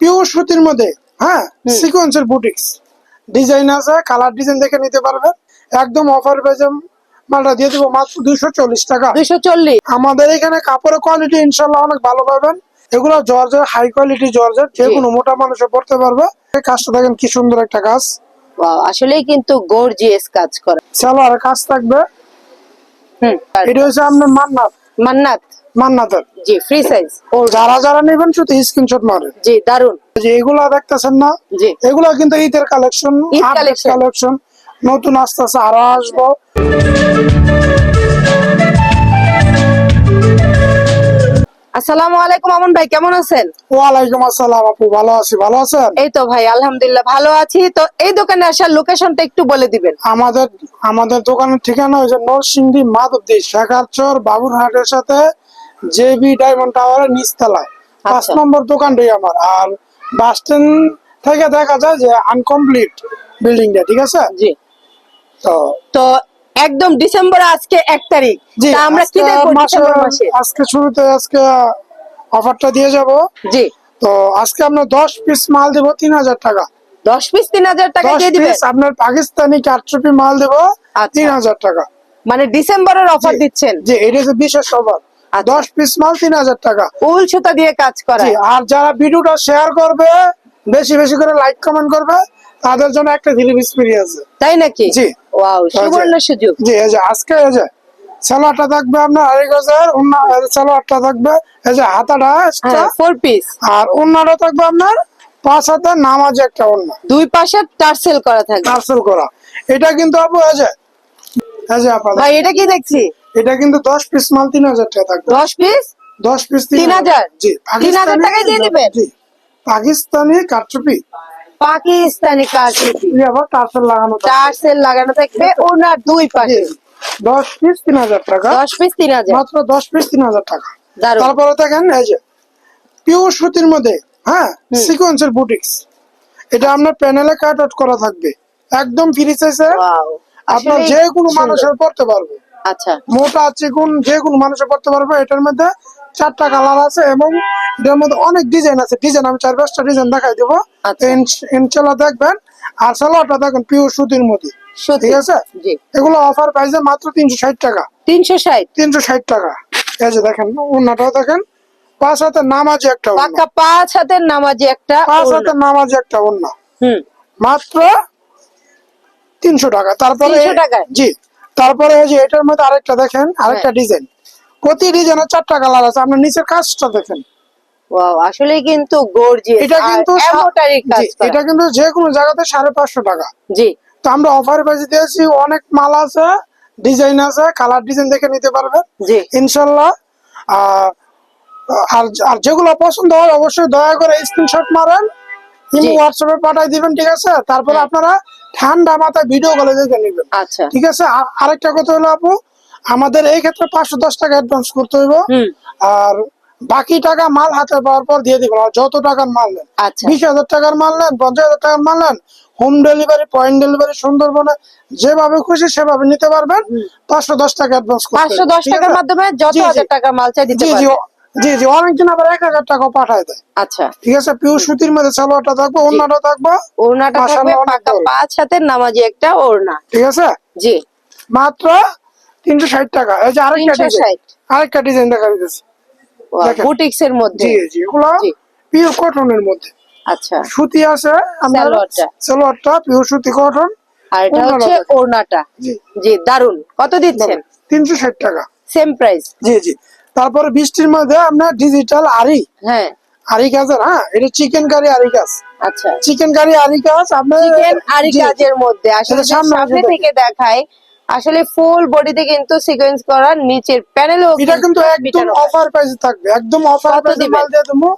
Pure সুতির মধ্যে হ্যাঁ সিকোয়েন্সের বুটিক্স ডিজাইন আছে কালার ডিজাইন দেখে নিতে পারবেন একদম অফার পেয়েছে মালটা দিয়ে দেবো মাত্র দুইশো চল্লিশ টাকা। দুইশো চল্লিশ। আমাদের এখানে কাপড়ের কোয়ালিটি ইনশাল্লাহ অনেক ভালো পাবেন। এগুলো জর্জের হাই কোয়ালিটি জর্জের যে কোনো মোটা মানুষে পড়তে পারবে। এই কাজটা দেখেন কি সুন্দর একটা কাজ। আসলেই কিন্তু গর্জিয়াস কাজ করা। সালোয়ার কাজ থাকবে। হুম। এটা হচ্ছে আপনার মান্নাত। মান্নাত। মান্নাতের? জি ফ্রি সাইজ ও যারা যারা নেবেন শুধু স্ক্রিনশট মারেন জি দারুণ যে এগুলা দেখতেছেন না? জি। এগুলা কিন্তু ঈদের কালেকশন কালেকশন নতুন আস্তে আস্তে আরও আসব। আসসালামু আলাইকুম আমন ভাই কেমন আছেন? ওয়ালাইকুম আসসালাম আপু ভালো আছি ভালো আছেন? এই তো ভাই আলহামদুলিল্লাহ ভালো আছি। তো এই দোকানে আসার লোকেশনটা একটু বলে দিবেন। আমাদের আমাদের দোকানের ঠিকানা হয়েছে নরসিংদী মাধবদী শেখারচর বাবুরহাটের সাথে জেবি ডায়মন্ড টাওয়ারের নিচতলায়। পাঁচ আচ্ছা। নম্বর দোকানটাই আমার। আর বাস স্ট্যান্ড থেকে দেখা যায় যে আনকমপ্লিট বিল্ডিংটা ঠিক আছে? জি। তো তো একদম ডিসেম্বর আজকে এক তারিখ। আমরা কি দেখব আজকে শুরুতে আজকে অফারটা দিয়ে যাব। জি। তো আজকে আমরা দশ পিস মাল দেবো তিন হাজার টাকা। দশ পিস তিন হাজার টাকা দিয়ে দিবেন আপনার পাকিস্তানি কাটচুপি মাল দেবো আচ্ছা। তিন হাজার টাকা। মানে ডিসেম্বরের অফার দিচ্ছেন? জি এটা বিশেষ অফার আচ্ছা। দশ পিস মাল তিন হাজার টাকা। উল সুতা দিয়ে কাজ করা আর যারা ভিডিওটা শেয়ার করবে বেশি বেশি করে লাইক কমেন্ট করবে তাদের জন্য একটা পিস ফ্রি আছে। তাই নাকি? জি। ওয়াও সুবর্ণ সুযোগ। জি এই যে আজকে এই যে সালোয়ারটা থাকবে আপনার আড়াই গজের অন্য সালোয়ারটা থাকবে এই যে হাতাটা হ্যাঁ ফোর পিস আর অন্যটা থাকবে আপনার পাঁচ হাতের নামাজ একটা অন্য দুই পাশে টার্সেল করা থাকবে। করা। এটা কিন্তু আপু এই যে এই যে আপা ভাই এটা কি দেখছি? এটা কিন্তু দশ পিস মাল তিন হাজার টাকা থাকবে। দশ পিস দশ পিস তিন হাজার? জি তিন হাজার পাকিস্তানি- টাকায় দিয়ে দিবেন? জি। পাকিস্তানি কাটচুপি পাকিস্তানি কারচুপি এই আবার টার্সেল লাগানো। টার্সেল লাগানো থাকবে ওনার দুই পাশে। দশ পিস তিন হাজার টাকা। দশ পিস তিন হাজার। মাত্র দশ পিস তিন হাজার টাকা। তারপরে দেখেন এই যে পিওর সুতির মধ্যে হ্যাঁ সিকোয়েন্সের বুটিক্স এটা আপনার প্যানেলে কাট আউট করা থাকবে। একদম ফ্রি সাইজে আপনার যে কোনো মানুষের পড়তে পারবে। আচ্ছা। মোটা চিকুন যে কোনো মানুষের পড়তে পারবে এটার মধ্যে চারটা কালার আছে এবং এটার মধ্যে অনেক ডিজাইন আছে। ডিজাইন আমি চার পাঁচটা ডিজাইন দেখাই দেবো। আচ্ছা। ইনশাল্লাহ দেখবেন। আর সালোয়ারটা দেখেন পিওর সুতির মধ্যে। ঠিক আছে? এগুলো অফার প্রাইসে মাত্র তিনশো ষাট টাকা। তিনশো ষাট? তিনশো ষাট টাকা। এই যে দেখেন অন্যটাও দেখেন পাঁচ হাতের নামাজি একটা। পাক্কা পাঁচ হাতের নামাজি একটা পাঁচ হাতের নামাজি একটা অন্য হুম। মাত্র তিনশো টাকা। তারপরে 300 টাকায়? জি। তারপরে এই যে এটার মধ্যে আরেকটা দেখেন আরেকটা হ্যাঁ। ডিজাইন প্রতি ডিজাইনের চারটা কালার আছে আপনার নিচের কাজটা দেখেন। ওয়াও আসলে কিন্তু গর্জিয়াস এটা কিন্তু কাজ এটা কিন্তু যে কোনো জায়গাতে সাড়ে পাঁচশো টাকা। জি। তো আমরা অফার প্রাইসে দিয়েছি অনেক মাল আছে ডিজাইন আছে কালার ডিজাইন দেখে নিতে পারবেন জি। আর আর যেগুলো পছন্দ হয় অবশ্যই দয়া করে স্ক্রিনশট মারেন হোয়াটসঅ্যাপে পাঠাই দিবেন ঠিক আছে? তারপরে হ্যাঁ। আপনারা ঠান্ডা মাথায় ভিডিও কলে দেখে নেবেন। আচ্ছা। ঠিক আছে? আরেকটা কথা হলো আপু আমাদের এই ক্ষেত্রে পাঁচশো দশ টাকা অ্যাডভান্স করতে হইব। আর বাকি টাকা মাল হাতে পাওয়ার পর দিয়ে দিবেন। যত টাকার মাল নেন আচ্ছা। বিশ হাজার টাকার মাল নেন পঞ্চাশ হাজার টাকার মাল নেন হোম ডেলিভারি পয়েন্ট ডেলিভারি সুন্দরবনে যেভাবে খুশি সেভাবে নিতে পারবেন। পাঁচশো দশ টাকা অ্যাডভান্স পাঁচশো দশ টাকার মাধ্যমে যত। হাজার টাকার মাল চাই দিতে জি জি জি অনেকজন আবার এক হাজার টাকা পাঠায় দেয়। আচ্ছা। ঠিক আছে? পিওর সুতির মধ্যে সালোয়ারটা থাকবে অন্যটা থাকবে। ওড়নাটা থাকবে পাকা পাঁচ হাতের নামাজি একটা ওড়না। ঠিক আছে? জি। মাত্র তিনশো ষাট টাকা। এই যে আরেকটা 360 ডিজাইন আরেকটা ডিজাইন দেখা দিতেছে বুটিক্স এর মধ্যে। জি জি এগুলো জি। পিওর কটনের মধ্যে। আচ্ছা। সুতি আছে সালোয়ারটা। সালোয়ারটা পিওর সুতি কটন আর এটা হচ্ছে। ওড়নাটা। জি। জি দারুণ কত দিচ্ছেন? তিনশো ষাট টাকা। সেম প্রাইস জি জি। তারপরে বৃষ্টির মধ্যে আপনার ডিজিটাল আরি হ্যাঁ। আরি গাছের হ্যাঁ এটা চিকেন কারি আরি গাছ। আচ্ছা। চিকেন কারি আরি গাছ আপনার চিকেন আরি কাজের মধ্যে আসলে সামনে থেকে দেখায় আসলে ফুল বডিতে কিন্তু সিকোয়েন্স করা নিচের প্যানেলও এটা কিন্তু একদম অফার প্রাইসে থাকবে একদম অফার প্রাইসে মাল দিয়ে দেবো।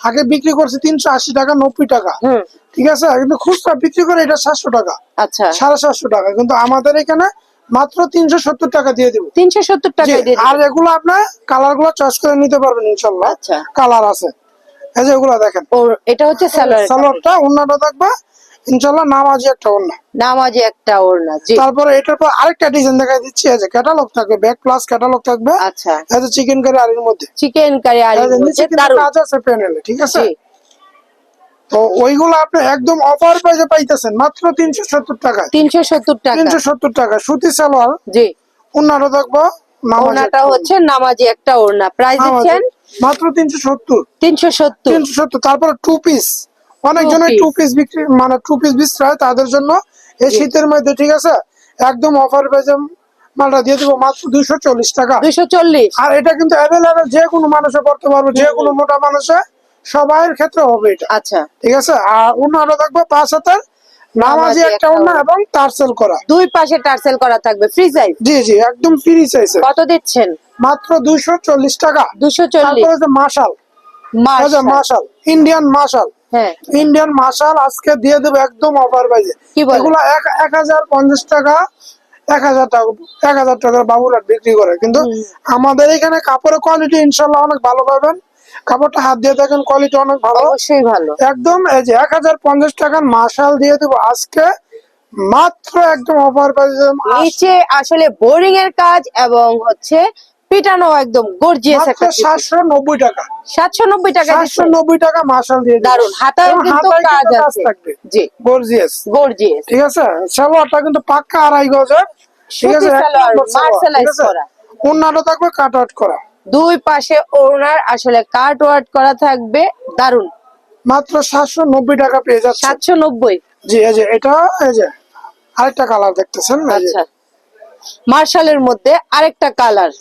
আগে বিক্রি করছে তিনশো আশি টাকা নব্বই টাকা। হুম। ঠিক আছে? কিন্তু খুচরা বিক্রি করে এটা সাতশো টাকা। আচ্ছা। সাড়ে সাতশো টাকা। কিন্তু আমাদের এখানে মাত্র তিনশো সত্তর টাকা দিয়ে দিব। তিনশো সত্তর দিয়ে আর এগুলো আপনার কালারগুলো চয়েস করে নিতে পারবেন ইনশাল্লাহ আচ্ছা। কালার আছে। এই যে এগুলো দেখেন। এটা হচ্ছে সালোয়ারটা অন্যটা থাকবে ইনশাল্লাহ নামাজি একটা অন্য নামাজি একটা ওড়না জি। তারপরে এটার পর আরেকটা ডিজাইন দেখা দিচ্ছি এই যে ক্যাটালগ থাকবে ব্যাক প্লাস ক্যাটালগ থাকবে। আচ্ছা। এই যে চিকেন কারি আরির মধ্যে। চিকেন কারি আর এই যে নিচে কাজ আছে প্যানেলে ঠিক আছে? তো ওইগুলো আপনি একদম অফার প্রাইসে পাইতেছেন মাত্র তিনশো সত্তর টাকায়। তিনশো সত্তর টাকা। তিনশো সত্তর টাকা সুতি সালোয়ার জি। উন্নাটা দেখব নামাজি হচ্ছে নামাজি একটা ওড়না। প্রাইস দিচ্ছেন? মাত্র তিনশো সত্তর। তিনশো সত্তর। তিনশো সত্তর তারপরে টু পিস অনেক জনের টু পিস বিক্রি মানে টু পিস বিক্রয় তাদের জন্য। এই শীতের মধ্যে ঠিক আছে? একদম অফার পেয়েছে মালটা দিয়ে দেবো মাত্র দুইশো চল্লিশ টাকা। দুইশো চল্লিশ। আর এটা কিন্তু অ্যাভেলেবেল যে কোনো মানুষে পড়তে পারবে যে কোনো মোটা মানুষে। সবাইয়ের ক্ষেত্রে হবে এটা। আচ্ছা। ঠিক আছে? আর অন্যটা থাকবে পাঁচ হাতের নামাজি একটা ওড়না। এবং টার্সেল করা। দুই পাশে টার্সেল করা থাকবে ফ্রি সাইজ জি জি একদম ফ্রি চাইছে কত দিচ্ছেন? মাত্র দুইশো চল্লিশ টাকা। দুশো চল্লিশ। তারপরে যে মাশাল। মার্শাল। মাশাল ইন্ডিয়ান মাশাল। হ্যাঁ। ইন্ডিয়ান মাশাল আজকে দিয়ে দেবো একদম অফার বলেন? এগুলো এক এক হাজার পঞ্চাশ টাকা এক হাজার টাকা এক হাজার টাকার বাবুরা বিক্রি করে। কিন্তু আমাদের এখানে কাপড়ের কোয়ালিটি ইনশাল্লাহ অনেক ভালো পাবেন। কাপড়টা হাত দিয়ে দেখেন কোয়ালিটি অনেক ভালো। অবশ্যই ভালো। একদম এই যে এক হাজার পঞ্চাশ টাকার মাশাল দিয়ে দেবো আজকে। মাত্র একদম অফার পাইছে নিচে আসলে বোরিং এর কাজ এবং হচ্ছে পিটানো একদম গর্জিয়াস একটা সাতশো নব্বই টাকা। সাতশো নব্বই টাকা সাতশো নব্বই টাকা মাশাল দিয়ে দারুণ হাতায় কিন্তু কাজ আছে। জি। গর্জিয়াস গর্জিয়াস ঠিক আছে? সালোয়ারটা কিন্তু পাক্কা আড়াই গজের। ঠিক আছে? আছে? করা। ওড়নাটা থাকবে কাট আউট করা। দুই পাশে ওনার আসলে কাট ওয়ার্ড করা থাকবে। দারুণ মাত্র সাতশো নব্বই টাকা পেয়ে যাচ্ছে। সাতশো নব্বই। জি এই যে এটা এই যে আরেকটা কালার দেখতেছেন আচ্ছা। মার্শালের মধ্যে আরেকটা কালার।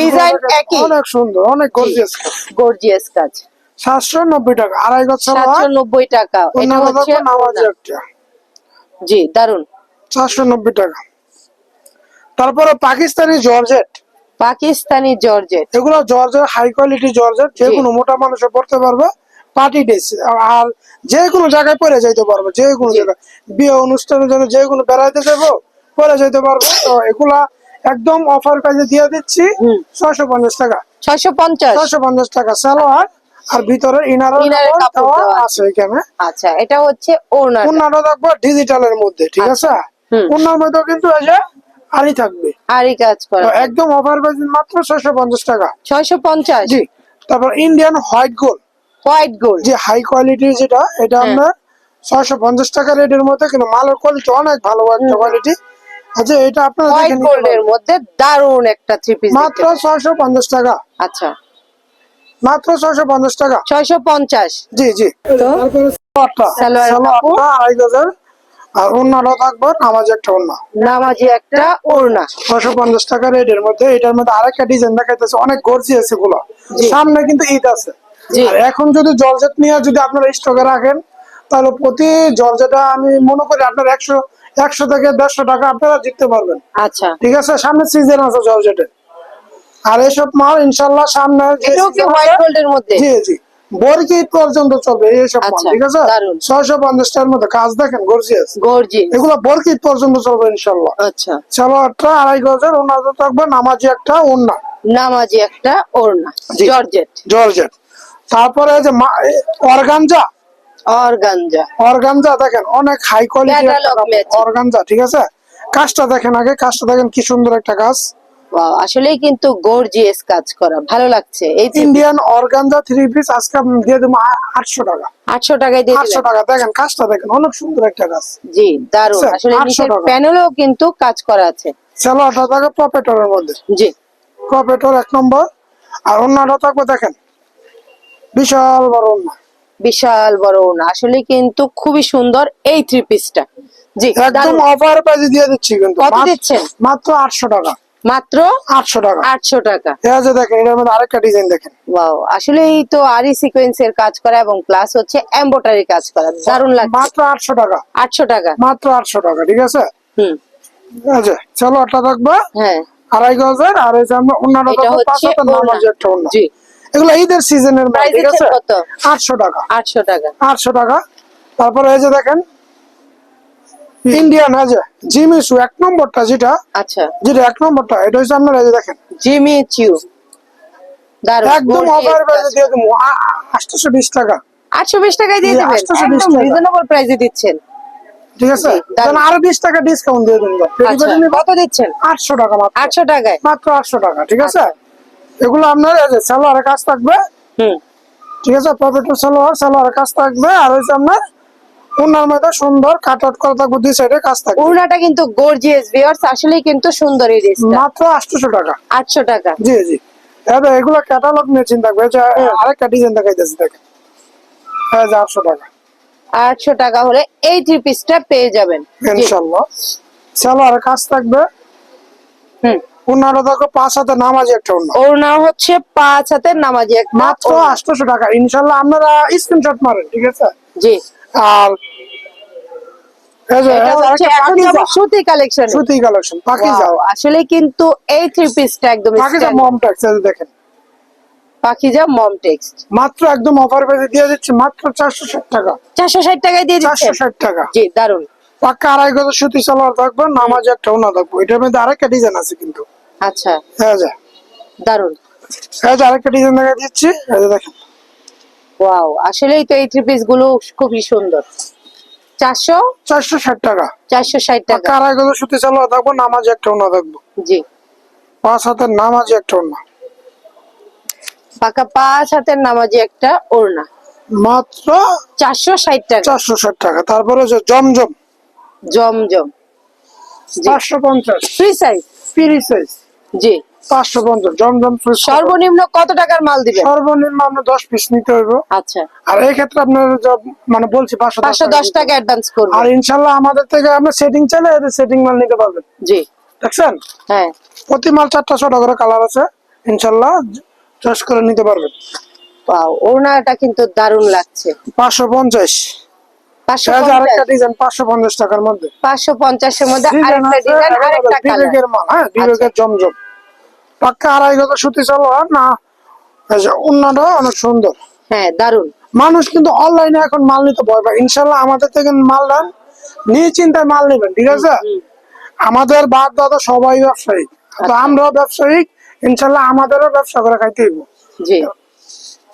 ডিজাইন একই। অনেক সুন্দর অনেক গর্জিয়াস গর্জিয়াস কাজ। সাতশো নব্বই টাকা আড়াই গজ সাতশো সালোয়ার নব্বই টাকা। এটা হচ্ছে নামাজি একটা। জি দারুণ চারশো নব্বই টাকা। তারপরে পাকিস্তানি জর্জেট। পাকিস্তানি জর্জেট। এগুলো জর্জেট হাই কোয়ালিটি জর্জেট যে কোনো মোটা মানুষে পড়তে পারবে পার্টি ড্রেস আর যে কোনো জায়গায় পরে যাইতে পারবে যে কোনো জায়গায়। বিয়ে অনুষ্ঠানের জন্য যে কোনো বেড়াইতে যাব পরে যাইতে পারবে। তো এগুলা একদম অফার প্রাইসে দিয়ে দিচ্ছি। ছয়শো পঞ্চাশ টাকা। ছয়শো পঞ্চাশ। ছয়শো পঞ্চাশ টাকা সালোয়ার আর ভিতরে ইনার আছে। এখানে। আচ্ছা এটা হচ্ছে ওড়না উন্নাটা থাকবে ডিজিটালের মধ্যে ঠিক আছে? আচ্ছা। হুম। উন্নার মধ্যেও কিন্তু এই যে আরই থাকবে। আরই কাজ করা। একদম অফার প্রাইস মাত্র ছয়শো পঞ্চাশ টাকা। ছয়শো পঞ্চাশ? জি। তারপর Indian white gold white gold যে হাই কোয়ালিটির যেটা এটা হ্যাঁ। আপনার ছয়শো পঞ্চাশ টাকা রেটের মধ্যে কিন্তু মালের কোয়ালিটি অনেক ভালো একটা কোয়ালিটি আচ্ছা এটা আপনারা হোয়াইট নিতে গোল্ড এর মধ্যে দারুণ একটা থ্রি পিস মাত্র ছয়শো পঞ্চাশ টাকা। আচ্ছা। মাত্র ছয়শো পঞ্চাশ টাকা। ছয়শো পঞ্চাশ। জি জি। তারপরে সালোয়ারটা। সালোয়ারের কাপড়। আড়াই গজের আর অন্যটা থাকবে নামাজ একটা অন্য নামাজি একটা ওড়না। ছয়শো পঞ্চাশ টাকা রেটের মধ্যে এটার মধ্যে আরেকটা ডিজাইন দেখাইতেছে অনেক গর্জিয়াস এগুলো। জি। সামনে কিন্তু ঈদ আছে। আর এখন যদি জলজেট নিয়ে যদি আপনারা স্টকে রাখেন তাহলে প্রতি জলজেটা আমি মনে করি আপনার একশো একশো থেকে দেড়শো টাকা আপনারা জিততে পারবেন। আচ্ছা। ঠিক আছে? সামনে সিজন আছে জলজেটের আর এসব মাল ইনশাল্লাহ সামনে জি জি। বরকি পর্যন্ত চলবে এইসব আচ্ছা, ঠিক আছে। ছয়শো পঞ্চাশটার মধ্যে কাজ দেখেন গর্জিয়াস গর্জি এগুলো বরকি পর্যন্ত চলবে ইনশাল্লাহ। আচ্ছা। সালোয়ারটা আড়াই গজের ওনাদের থাকবে নামাজি একটা ওন্না নামাজি একটা ওড়না। জর্জেট। জর্জেট। তারপরে যে অর্গানজা। অর্গানজা। অর্গানজা দেখেন অনেক হাই কোয়ালিটি অর্গানজা ঠিক আছে? কাজটা দেখেন আগে কাজটা দেখেন কি সুন্দর একটা কাজ। আসলেই কিন্তু গর্জিয়াস কাজ করা। ভালো লাগছে। এই ইন্ডিয়ান অর্গানজা থ্রি পিস আজকে আমি দিয়ে দেবো আটশো টাকা। আটশো টাকায় দিয়ে আটশো টাকা দেখেন কাজটা দেখেন অনেক সুন্দর একটা কাজ। জি দারুণ আচ্ছা, আসলে 800 নিচের টাকা। প্যানেলেও কিন্তু কাজ করা আছে। সালোয়ারটা থাকে প্রপেটরের মধ্যে। জি। প্রপেটর এক নম্বর আর অন্যটা থাকবে দেখেন বিশাল বড় অন্য। বিশাল বড় ওড়না আসলে কিন্তু খুবই সুন্দর এই থ্রি পিসটা জি একদম। অফার প্রাইসে দিয়ে দিচ্ছি কিন্তু। কত দিচ্ছেন? মাত্র আটশো টাকা। মাত্র আটশো টাকা। আটশো টাকা। এই যে দেখেন এটার মধ্যে আরেকটা ডিজাইন দেখেন। ওয়াও আসলেই তো আরি সিকোয়েন্সের কাজ করা এবং প্লাস হচ্ছে এমব্রয়ডারি কাজ করা। দারুণ লাগছে। মাত্র আটশো টাকা। আটশো টাকা। মাত্র আটশো টাকা ঠিক আছে? হুম। চলো আটটা থাকবে হ্যাঁ। আড়াই গজের আর এই যে আমরা অন্যটা এটা থাকবে পাঁচ হচ্ছে হাতের ওড়না। নামাজি একটা অন্য জি। এগুলো ঈদের সিজনের মাল ঠিক আছে? আটশো টাকা। আটশো টাকা। আটশো টাকা। তারপরে এই যে দেখেন ইন্ডিয়ান আছে জিমিসু এক নম্বরটা যেটা আচ্ছা। যেটা এক নম্বরটা এটা হচ্ছে আপনার এই দেখেন। জিমি চিউ একদম অফার প্রাইসে দিয়ে দেবো। আটশোশো বিশ টাকা। আটশো বিশ টাকায় দিয়ে দেবেন। 820 একদম। রিজনেবল প্রাইসে দিচ্ছেন। ঠিক আছে? তাহলে আরও বিশ টাকা ডিসকাউন্ট দিয়ে দেবো। আচ্ছা কত দিচ্ছেন? আটশো টাকা মাত্র। আটশো টাকায়। মাত্র আটশো টাকা ঠিক আছে? আচ্ছা। এগুলো আপনার সালোয়ারের কাজ থাকবে। হুম। ঠিক আছে? পকেটের সালোয়ার সালোয়ার কাজ থাকবে। আর হচ্ছে আপনার ওনার মধ্যে সুন্দর কাট আউট করা থাকবে দুই সাইডে কাজ থাকবে ওড়নাটা কিন্তু গর্জিয়াস ভিউয়ার্স আসলে কিন্তু সুন্দর এই ড্রেসটা মাত্র আটশোশো টাকা। আটশো টাকা। জি জি। এবার এগুলো ক্যাটালগ নিয়ে চিন্তা করবে যে আরেকটা ডিজাইন দেখাইতেছি দেখেন। হ্যাঁ টাকা। হলে এই থ্রি পিসটা পেয়ে যাবেন। ইনশাল্লাহ। সালোয়ার কাজ থাকবে। হুম। ওনারা পাঁচ হাতে নামাজি একটা হচ্ছে পাঁচ নামাজি একটা মাত্র ওড়না। আটশোশো টাকা। ইনশাল্লাহ আপনারা স্ক্রিনশট মারেন ঠিক আছে? জি। আর সুতি কালেকশন। সুতি কালেকশন পাকিজা আসলে কিন্তু এই থ্রি পিসটা একদম পাকিজা মম দেখেন। মম টেক্সট মাত্র একদম অফার পেজে দিয়ে দিচ্ছি মাত্র চারশো ষাট টাকা। চারশো ষাট টাকায় দিয়ে টাকা। জি দারুণ পাক্কা আড়াই গজ সুতি সালোয়ার থাকবে নামাজ একটা ওনা থাকবে। এটার মধ্যে আরেকটা ডিজাইন আছে কিন্তু। আচ্ছা। হ্যাঁ যা। দারুণ যে আরেকটা ডিজাইন দেখা দিচ্ছি এই দেখেন। ওয়াও আসলেই তো এই থ্রি পিসগুলো খুবই সুন্দর। চারশো? চারশো ষাট টাকা। চারশো ষাট টাকা। পাক্কা আড়াই সুতি সালোয়ার থাকবে নামাজ একটা ওনা থাকবে জি। পাঁচ হাতের নামাজ একটা ওনা পাকা পাঁচ হাতের নামাজি একটা ওড়না। মাত্র চারশো ষাট টাকা। চারশো ষাট টাকা। তারপরে যে জমজম। জমজম। পাঁচশো পঞ্চাশ। ফ্রি সাইজ তিরিশ সাইজ জি। পাঁচশো পঞ্চাশ জমজম সর্বনিম্ন কত টাকার মাল দিবেন? সর্বনিম্ন আপনার দশ পিস নিতে হইব। আচ্ছা। আর এই ক্ষেত্রে আপনার মানে বলছি পাঁচশো পাঁচশো দশ টাকা অ্যাডভান্স হবে। করবেন আর ইনশাল্লাহ আমাদের থেকে আপনার সেটিং চাইলে এদের সেটিং মাল নিতে পারবেন। জি। দেখছেন? হ্যাঁ। প্রতি মাল চারটা ছটা করে কালার আছে। ইনশাল্লাহ চয়েস করে নিতে পারবেন। ওড়নাটা কিন্তু দারুণ লাগছে। পাঁচশো পঞ্চাশ। পাঁচশো পঞ্চাশ। টাকার মধ্যে। পাঁচশো পঞ্চাশের মধ্যে আরেকটা ডিজাইন আরেকটা কালার বিবেকের মাল হ্যাঁ বিবেকের জমজম। পাক্কা আড়াই গজ সুতি না অন্যটা অনেক সুন্দর। হ্যাঁ দারুণ। মানুষ কিন্তু অনলাইনে এখন মাল নিতে ভয় পায়। ইনশাল্লাহ আমাদের থেকে মাল নেন নিয়ে চিন্তায় মাল নেবেন ঠিক আছে? আমাদের বাপ দাদা সবাই ব্যবসায়িক তো আমরাও ব্যবসায়িক ইনশাল্লাহ আমাদেরও ব্যবসা করে খাইতে জি।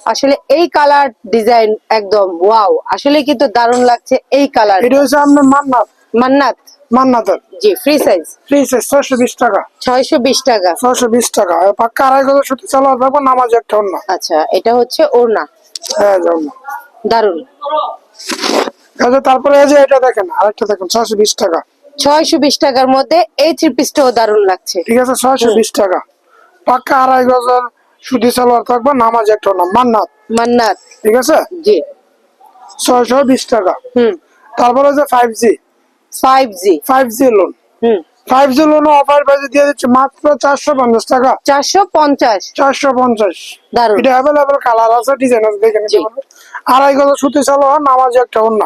আসলে এই কালার ডিজাইন একদম ওয়াও। আসলে কিন্তু দারুণ লাগছে এই কালার। এটা হচ্ছে আপনার মান্নাত। মান্নাত। মান্নাতের? জি ফ্রি সাইজ প্লিজ ছয়শো বিশ টাকা। ছয়শো বিশ টাকা। ছয়শো বিশ টাকা। পাক্কা আড়াই গজ সুতি সালোয়ার থাকব নামাজ একটা অন্য আচ্ছা এটা হচ্ছে ওড়না। হ্যাঁ যাও না দারুণ। এই যে তারপরে এই যে এটা দেখেন আরেকটা দেখেন ছয়শো বিশ টাকা। ছয়শো বিশ টাকার মধ্যে এই থ্রি পিসটাও দারুণ লাগছে। ঠিক আছে ছয়শো বিশ টাকা। পাক্কা আড়াই গজের সুতি সালোয়ার থাকবে নামাজ একটা অন্য মান্নাত। মান্নাত। ঠিক আছে? জি। ছয়শো বিশ টাকা। হুম। তারপরে যে five G five G five G lawn হুম। ফাইভ জি লোন অফার প্রাইসে দিয়ে দিচ্ছে মাত্র চারশো পঞ্চাশ টাকা। চারশো পঞ্চাশ। চারশো পঞ্চাশ। দারুণ। এটা অ্যাভেলেবেল কালার আছে ডিজাইন আছে দেখে নিতে পারবে। আড়াই গজ সুতি সালোয়ার নামাজ একটা অন্য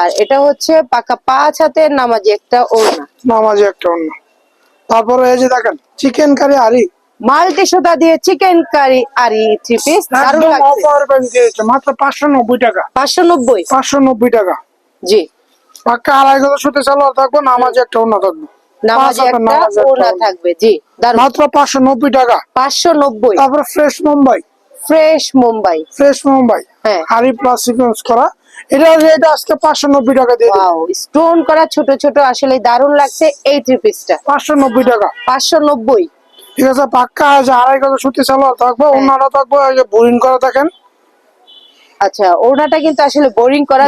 আর এটা হচ্ছে পাকা পাঁচ হাতের নামাজি একটা ওড়না। নামাজ একটা অন্য তারপরে এই যে দেখেন চিকেন কারি আরি মাল্টি সুতা দিয়ে চিকেন কারি আর থ্রি পিস দারুণ লাগছে। মাত্র পাঁচশো নব্বই টাকা। পাঁচশো নব্বই। পাঁচশো নব্বই টাকা। জি। পাক্কা আড়াই গজ সুতি সালোয়ার থাকবে নামাজ একটা থাকবে। নামাজি একটা জি মাত্র টাকা। তারপরে fresh Mumbai. Fresh Mumbai. Fresh Mumbai. হ্যাঁ। হারি প্লাস সিকোয়েন্স করা। এটা রেট আজকে টাকা দিয়ে স্টোন করা ছোট ছোট আসলে দারুণ লাগছে এই থ্রি পিসটা পাঁচশো নব্বই টাকা। পাঁচশো নব্বই। ঠিক আছে পাক্কা আছে আড়াই গজ সুতি সালোয়ার থাকবে হ্যাঁ। অন্যরা থাকবে এই যে বোরিং করা দেখেন। আচ্ছা ওড়নাটা কিন্তু আসলে বোরিং করা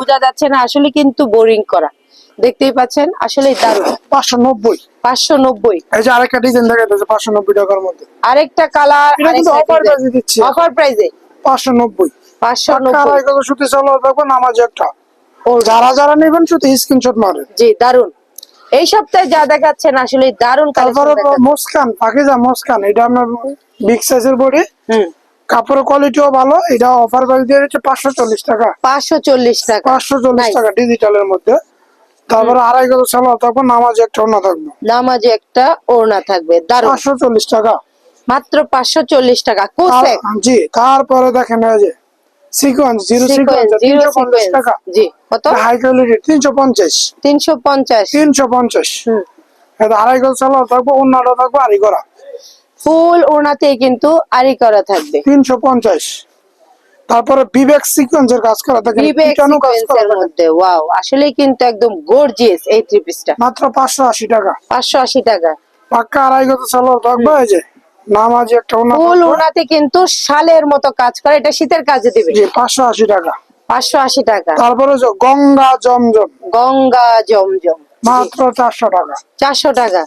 বোঝা যাচ্ছে না আসলে কিন্তু বোরিং করা। দেখতেই পাচ্ছেন আসলে দারুণ। পাঁচশো নব্বই। পাঁচশো নব্বই। এই যে আরেকটা ডিজাইন দেখা যাচ্ছে পাঁচশো নব্বই টাকার মধ্যে। আরেকটা কালার অফার প্রাইসে দিচ্ছি। অফার প্রাইজে পাঁচশো নব্বই। পাঁচশো নব্বই। সুতি একটা। ওড়না। যারা যারা নেবেন শুধু স্ক্রিনশট মারেন। জি দারুণ এই সপ্তাহে যা দেখাচ্ছেন আসলে দারুণ তারপরে মুস্কান পাকিজা মুস্কান এটা আপনার বিগ সাইজের বডি। হুম। কাপড়ের কোয়ালিটিও ভালো এটা অফার প্রাইস দিয়ে হচ্ছে পাঁচশো চল্লিশ টাকা। পাঁচশো চল্লিশ টাকা। পাঁচশো চল্লিশ টাকা ডিজিটালের মধ্যে। তারপরে আড়াই গজ সালোয়ার থাকবে নামাজ একটা অন্য থাকবে। নামাজে একটা ওড়না থাকবে পাঁচশো চল্লিশ টাকা। মাত্র পাঁচশো চল্লিশ টাকা জি তারপরে দেখেন যে সিকোয়েন্স জিরো সিকোয়েন্স তিনশো পঞ্চাশ টাকা। জি কত? হাই কোয়ালিটি তিনশো পঞ্চাশ। তিনশো পঞ্চাশ। তিনশো পঞ্চাশ। আড়াই গজ সালোয়ার থাকবে অন্যটা থাকবে আড়ি করা ফুল ওড়নাতে কিন্তু আরি করা থাকবে। তিনশো পঞ্চাশ। তারপরে বিবেক সিকোয়েন্সের কাজ করা দেখেন বিবেক পিটানো কাজ করা সিকোয়েন্সের মধ্যে ওয়াও আসলে কিন্তু একদম গর্জিয়াস এই থ্রি পিসটা মাত্র পাঁচশো আশি টাকা। পাঁচশো আশি টাকা। পাক্কা আড়াই গজ সালোয়ার থাকবে এই যে নামাজি একটা ওনা ফুল। ওনাতে কিন্তু শালের মতো কাজ করে এটা শীতের কাজে দিবে। জি পাঁচশো আশি টাকা। পাঁচশো আশি টাকা। তারপরে গঙ্গা জমজম। গঙ্গা জমজম। মাত্র চারশো টাকা। চারশো টাকা।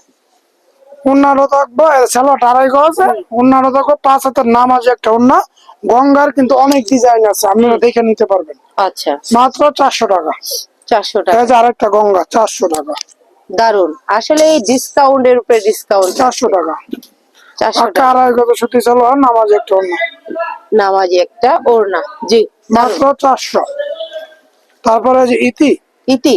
উন্নারও থাকব সেলোট আড়াই গজ উন্নারও থাকব পাঁচ হাতের নামাজি একটা উন্না। গঙ্গার কিন্তু অনেক ডিজাইন আছে আপনারা দেখে নিতে পারবেন। আচ্ছা। মাত্র চারশো টাকা। চারশো টাকা। আরেকটা গঙ্গা চারশো টাকা। দারুণ আসলে এই ডিসকাউন্টের উপরে ডিসকাউন্ট চারশো টাকা। চারশো টাকা। আড়াই গজ সুতি নামাজি একটা উন্না। নামাজি একটা ওড়না। জি মাত্র চারশো। তারপরে যে ইতি। ইতি।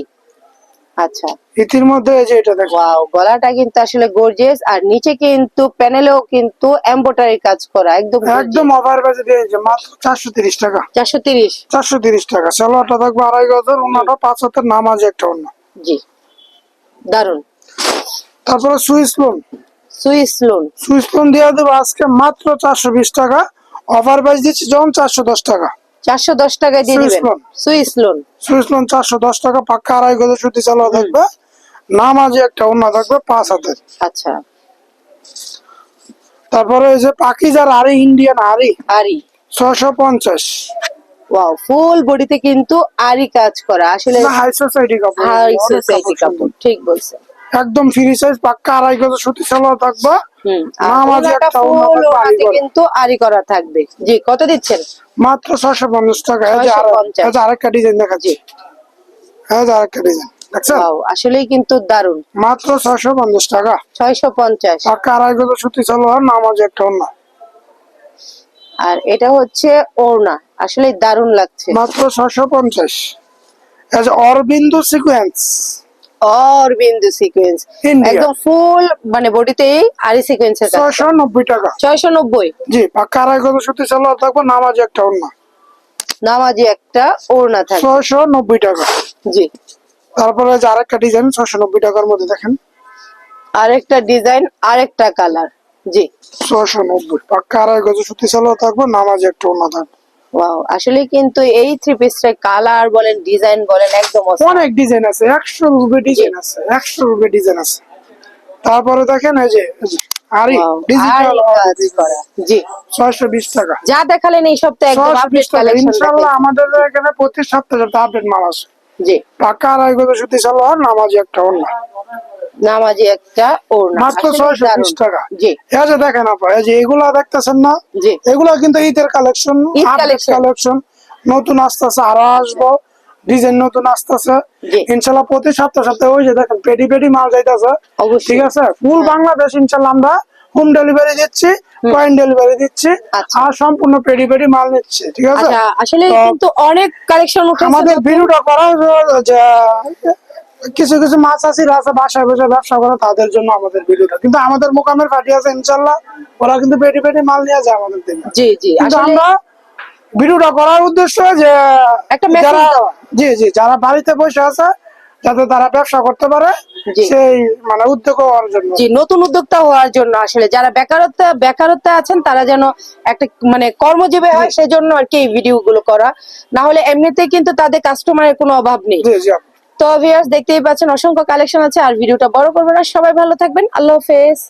আচ্ছা। ইতির মধ্যে এই যে এটা দেখো। ওয়াও গলাটা কিন্তু আসলে গর্জিয়াস আর নিচে কিন্তু প্যানেলেও কিন্তু এমব্রয়ডারি কাজ করা একদম একদম অফার বেজে দিয়েছে মাত্র চারশো তিরিশ টাকা। সালোয়ারটা থাকবে আড়াই গজের উন্নাটা পাঁচ হাতের নামাজি একটা জি। দারুণ তারপরে Swiss lawn Swiss lawn Swiss lawn দিয়ে দেবো আজকে মাত্র চারশো বিশ টাকা অফার প্রাইস দিচ্ছি যখন চারশো দশ টাকা। চারশো দশ টাকায় দিয়ে দিবেন। Swiss lawn. সুইস লোন চারশো দশ টাকা পাক্কা আড়াই গজে সুতি থাকবে। নামাজি একটা থাকবে পাঁচ হাতের আচ্ছা। তারপরে এই যে পাকিজার আরি ইন্ডিয়ান আরি। আরি। ছশো পঞ্চাশ। ওয়াও ফুল বডিতে কিন্তু আরি কাজ করা। আসলে হাই সোসাইটি কাপড়। হাই সোসাইটি কাপড় ঠিক বলছেন। একদম ফ্রি সাইজ পাক্কা আড়াই গজে সুতি চালোয়া থাকবে। একটা। কিন্তু করা থাকবে। জি কত দিচ্ছেন? মাত্র ছশো পঞ্চাশ টাকা। এই যে আরে- 650 এই যে আরেকটা ডিজাইন দেখাচ্ছি। এই যে আরেকটা ডিজাইন আসলেই কিন্তু দারুণ মাত্র ছশো পঞ্চাশ টাকা। ছয়শো পঞ্চাশ। পাক্কা আড়াই গজে সুতি চালোয়ার নামাজি একটা আর এটা হচ্ছে ওড়না। আসলে দারুণ লাগছে। মাত্র ছশো পঞ্চাশ। এই যে অরবিন্দু সিকুয়েন্স। অর বিন্দু সিকোয়েন্স একদম ফুল মানে বডিতেই আরি সিকোয়েন্সের ছশো নব্বই টাকা। ছয়শো নব্বই জি পাক্কা আড়াই গজে সুতি চালোয়ার থাকবে নামাজি একটা অন্য নামাজি একটা ওড়না থাকে ছশো নব্বই টাকা। জি। তারপরে যে আরেকটা ডিজাইন ছশো নব্বই টাকার মধ্যে দেখেন। আরেকটা ডিজাইন আরেকটা কালার জি। ছশো নব্বই পাক্কা আড়াই গজে সুতি চালোয়ার থাকবে নামাজি একটা অন্য থাকবে। ওয়াও আসলে কিন্তু এই থ্রি পিসটা কালার বলেন ডিজাইন বলেন একদম অনেক ডিজাইন আছে একশো রুপে ডিজাইন আছে একশো রুপে ডিজাইন আছে। তারপরে দেখেন এই যে আরি ডিজিটাল কাজ করা জি। ছয়শো বিশ টাকা। যা দেখালেন এই সপ্তাহে একদম আপডেট কালেকশন আমাদের এখানে প্রতি সপ্তাহে সপ্তাহে আপডেট মাল আছে জি। পাকা আড়াই গজে সুতি সালোয়ার নামাজি একটা অন্য নামাজি একটা ওড়না। মাত্র ছয়শো। বিশ টাকা। জি। এই যে দেখেন আপা এই যে এগুলা দেখতেছেন না? জি। এগুলা কিন্তু ঈদের কালেকশন কালেকশন নতুন আসতেছে আরও আসব। ডিজাইন নতুন আসতেছে। ইনশাল্লাহ প্রতি সপ্তাহ সপ্তাহে ওই যে দেখেন পেটি পেটি মাল যাইতেছে। ঠিক আছে? ফুল বাংলাদেশ ইনশাল্লাহ আমরা হোম ডেলিভারি দিচ্ছি পয়েন্ট ডেলিভারি দিচ্ছি আচ্ছা। আর সম্পূর্ণ পেডি পেডি মাল নিচ্ছে ঠিক আছে? আচ্ছা আসলে কিন্তু অনেক কালেকশন আমাদের ভিডিওটা করা কিছু কিছু মাছ চাষিরা আছে বাসায় বসে ব্যবসা করে তাদের জন্য আমাদের ভিডিওটা। কিন্তু আমাদের মোকামের পার্টি আছে ইনশাল্লাহ। ওরা কিন্তু পেটি পেটি মাল নিয়ে যায় আমাদের থেকে। জি জি আমরা ভিডিওটা করার উদ্দেশ্য যে একটা যারা জি জি যারা বাড়িতে বসে আছে যাতে তারা ব্যবসা করতে পারে সেই মানে উদ্যোগ হওয়ার জন্য। জি নতুন উদ্যোক্তা হওয়ার জন্য আসলে যারা বেকারত্ব বেকারত্ব আছেন তারা যেন একটা মানে কর্মজীবী হয় সেজন্য আর কি এই ভিডিও গুলো করা। না হলে এমনিতে কিন্তু তাদের কাস্টমারের কোনো অভাব নেই। জি জি। তো ভিউয়ার্স দেখতেই পাচ্ছেন, অসংখ্য কালেকশন আছে আর ভিডিওটা বড় করব আর সবাই ভালো থাকবেন। আল্লাহ হাফেজ।